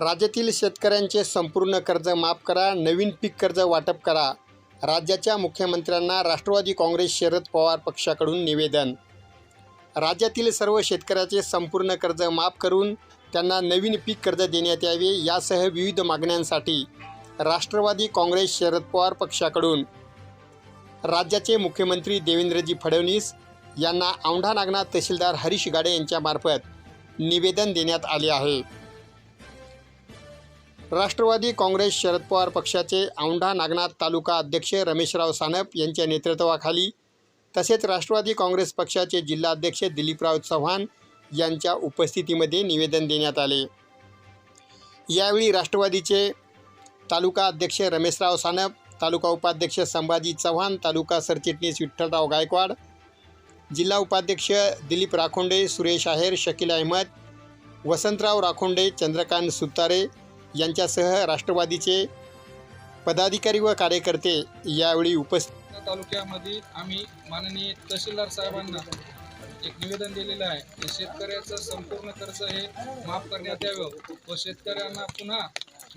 राज्यातील शेतकऱ्यांचे संपूर्ण कर्ज माफ करा नवीन पीक कर्ज वाटप करा. राज्याच्या मुख्यमंत्र्यांना राष्ट्रवादी काँग्रेस शरद पवार पक्षाकडून निवेदन. राज्यातील सर्व शेतकऱ्याचे संपूर्ण कर्ज माफ करून त्यांना नवीन पीक कर्ज देण्यात यावे यासह विविध मागण्यांसाठी राष्ट्रवादी काँग्रेस शरद पवार पक्षाकडून. राज्याचे मुख्यमंत्री देवेंद्रजी फडणवीस यांना औंढा नागनाथ तहसीलदार हरीश गाडे यांच्यामार्फत निवेदन देण्यात आले आहे. राष्ट्रवादी काँग्रेस शरद पवार पक्षाचे औंढा नागनाथ तालुका अध्यक्ष रमेशराव सानप यांच्या नेतृत्वाखाली तसेच राष्ट्रवादी काँग्रेस पक्षाचे जिल्हाध्यक्ष दिलीपराव चव्हाण यांच्या उपस्थितीमध्ये निवेदन देण्यात आले. यावेळी राष्ट्रवादीचे तालुका अध्यक्ष रमेशराव सानप तालुका उपाध्यक्ष संभाजी चव्हाण तालुका सरचिटणीस विठ्ठलराव गायकवाड जिल्हा उपाध्यक्ष दिलीप राखोंडे सुरेश आहेर शकील अहमद वसंतराव राखोंडे चंद्रकांत सुतारे यांच्यासह राष्ट्रवादीचे पदाधिकारी व कार्यकर्ते यावेळी उपस्थित तालुक्यामध्ये आम्ही माननीय तहसीलदार साहेबांना एक निवेदन दिलेलं आहे की शेतकऱ्याचं संपूर्ण खर्च हे माफ करण्यात यावं व शेतकऱ्यांना पुन्हा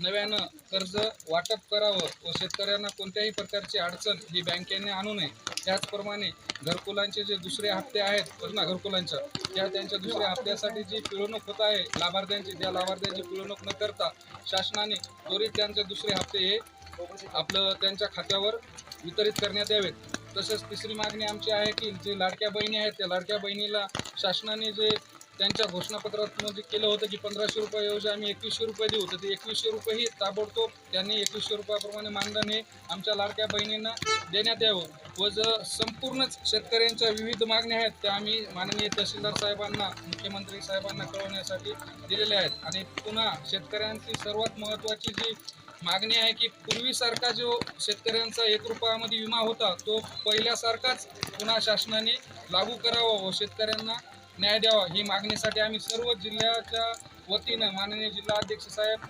नव्यानं कर्ज वाटप करावं व शेतकऱ्यांना कोणत्याही प्रकारची अडचण ही बँकेने आणू नये. त्याचप्रमाणे घरकुलांचे जे दुसरे हप्ते आहेत ना घरकुलांच्या त्या त्यांच्या दुसऱ्या हप्त्यासाठी जी पिळवणूक होत आहे लाभार्थ्यांची त्या लाभार्थ्यांची पिळवणूक न करता शासनाने त्वरित त्यांचे दुसरे हप्ते हे आपलं त्यांच्या खात्यावर वितरित करण्यात यावेत. तसेच तिसरी मागणी आमची आहे की जे लाडक्या बहिणी आहेत त्या लाडक्या बहिणीला शासनाने जे त्यांच्या घोषणापत्रात जे केलं होतं की पंधराशे रुपयाऐवजी आम्ही एकवीसशे रुपये देऊ. तर ते एकवीसशे रुपयेही ताबडतोब त्यांनी एकवीसशे रुपयाप्रमाणे मानधन हे आमच्या लाडक्या बहिणींना देण्यात यावं व ज संपूर्णच शेतकऱ्यांच्या विविध मागण्या आहेत त्या आम्ही माननीय तहसीलदार साहेबांना मुख्यमंत्री साहेबांना कळवण्यासाठी दिलेल्या आहेत. आणि पुन्हा शेतकऱ्यांची सर्वात महत्त्वाची जी मागणी आहे की पूर्वीसारखा जो शेतकऱ्यांचा एक रुपयामध्ये विमा होता तो पहिल्यासारखाच पुन्हा शासनाने लागू करावा व शेतकऱ्यांना न्याय द्यावा ही मागणीसाठी आम्ही सर्व जिल्ह्याच्या वतीनं माननीय जिल्हाध्यक्ष साहेब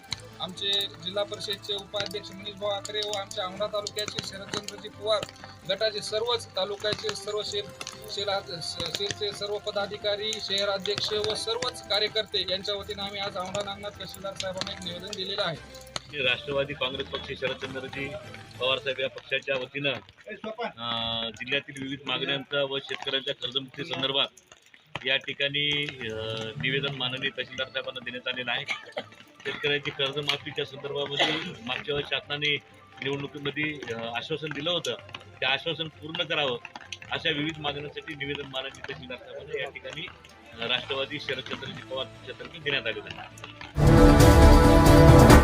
आमचे जिल्हा परिषदचे उपाध्यक्ष मनीष भाऊ आकरे व आमच्या औंढा तालुक्याचे शरदचंद्रजी पवार गटाचे सर्वच तालुक्याचे सर्व शेर शेरा शेरचे सर्व पदाधिकारी शहराध्यक्ष व सर्वच कार्यकर्ते यांच्या वतीनं आम्ही आज औंढा नागनाथ तहसीलदार साहेबांना एक निवेदन दिलेलं आहे. राष्ट्रवादी काँग्रेस पक्ष शरदचंद्रजी पवारसाहेब या पक्षाच्या वतीनं जिल्ह्यातील विविध मागण्यांचा व शेतकऱ्यांच्या कर्जमुक्ती संदर्भात या ठिकाणी निवेदन माननीय तहसीलदार साहेबांना देण्यात आलेलं आहे. शेतकऱ्यांची कर्जमाफीच्या संदर्भामध्ये मागच्या वेळेस शासनाने निवडणुकीमध्ये आश्वासन दिलं होतं. ते आश्वासन पूर्ण करावं अशा विविध मागण्यांसाठी निवेदन माननीय तहसीलदार साहेबांना या ठिकाणी राष्ट्रवादी शरदचंद्रजी पवार यांच्यातर्फे देण्यात आलेलं आहे.